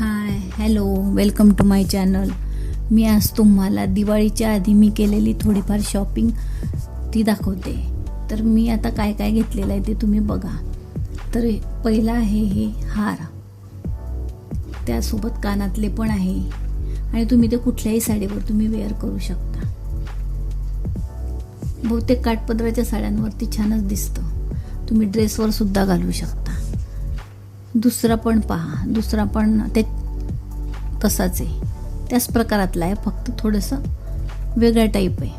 Hi hello welcome to my channel मी आज तुम्हाला दिवाळीच्या आधी मी केलेली थोडीफार शॉपिंग ती दाखवते. तर मी आता काय काय घेतलेलं आहे ते तुम्ही बघा. तर पहिला आहे हे हार. त्यासोबत कानातले पण आहे. आणि तुम्ही ते कुठल्याही साडीवर तुम्ही वेअर करू शकता. बहुतेक काठपदराच्या साड्यांवरती छानच दिसतं. तुम्ही ड्रेसवर सुद्धा घालू शकता. दुसरा पण पहा. दुसरा पण ते तसाच आहे. त्याच प्रकारातला आहे. फक्त थोडंसं वेगळा टाईप आहे.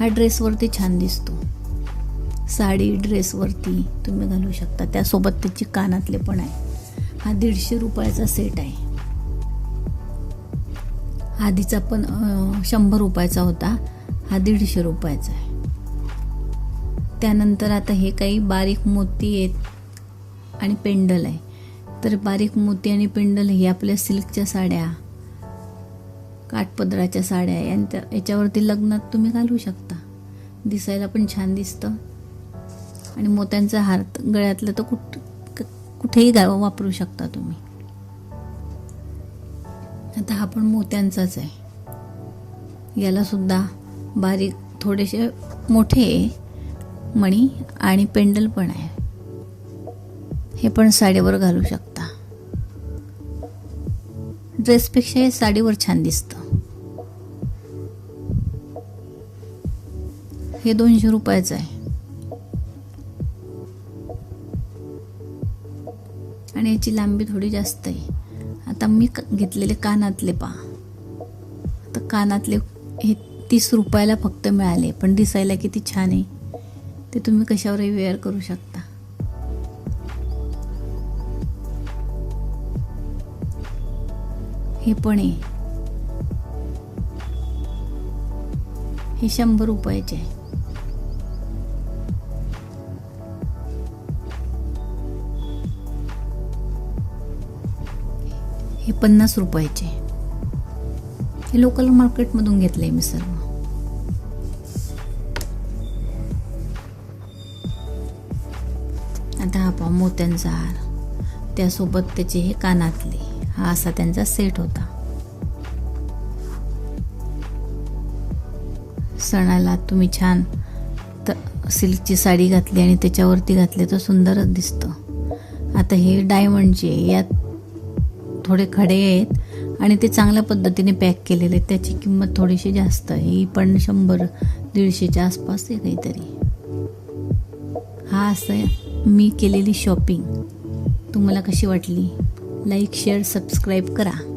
हा ड्रेसवरती छान दिसतो. साडी ड्रेसवरती तुम्ही घालू शकता. त्यासोबत त्याची कानातले पण आहे. हा दीडशे रुपयाचा सेट आहे. आधीचा पण शंभर रुपयाचा होता. हा दीडशे रुपयाचा आहे. त्यानंतर आता हे काही बारीक मोती आहेत आणि पेंडल आहे. तर बारीक मोती आणि पेंडल हे आपल्या सिल्कच्या साड्या काठपदराच्या साड्या यांच्या याच्यावरती लग्नात तुम्ही घालू शकता. दिसायला पण छान दिसतं. आणि मोत्यांचा हार गळ्यातलं तर कुठ कुठेही गा वापरू शकता तुम्ही. आता हा पण मोत्यांचाच आहे. याला सुद्धा बारीक थोडेसे मोठे मणी आणि पेंडल पण आहे. हे पण साडीवर घालू शकता. ड्रेसपेक्षा हे साडीवर छान दिसतं. हे दोनशे रुपयाचं आहे. आणि याची लांबी थोडी जास्त आहे. आता मी क- घेतलेले कानातले पहा. आता कानातले हे तीस रुपयाला फक्त मिळाले पण दिसायला किती छान आहे. ते तुम्ही कशावरही वेअर करू शकता. हे पण आहे. हे शंभर रुपयाचे आहे. हे पन्नास रुपयाचे आहे. हे लोकल मार्केटमधून घेतलंय मी सर्व. आता हा पहा मोत्यांचा हार. त्यासोबत त्याचे हे कानातले हा असा त्यांचा सेट होता. सणाला तुम्ही छान त सिल्कची साडी घातली आणि त्याच्यावरती घातले तर सुंदरच दिसतं. आता हे डायमंडचे यात थोडे खडे आहेत आणि ते चांगल्या पद्धतीने पॅक केलेले आहेत. त्याची किंमत थोडीशी जास्त आहे. ही पण शंभर दीडशेच्या आसपास आहे काहीतरी. हा असं मी केलेली शॉपिंग. तुम्हाला कशी वाटली? लाईक शेअर सबस्क्राईब करा.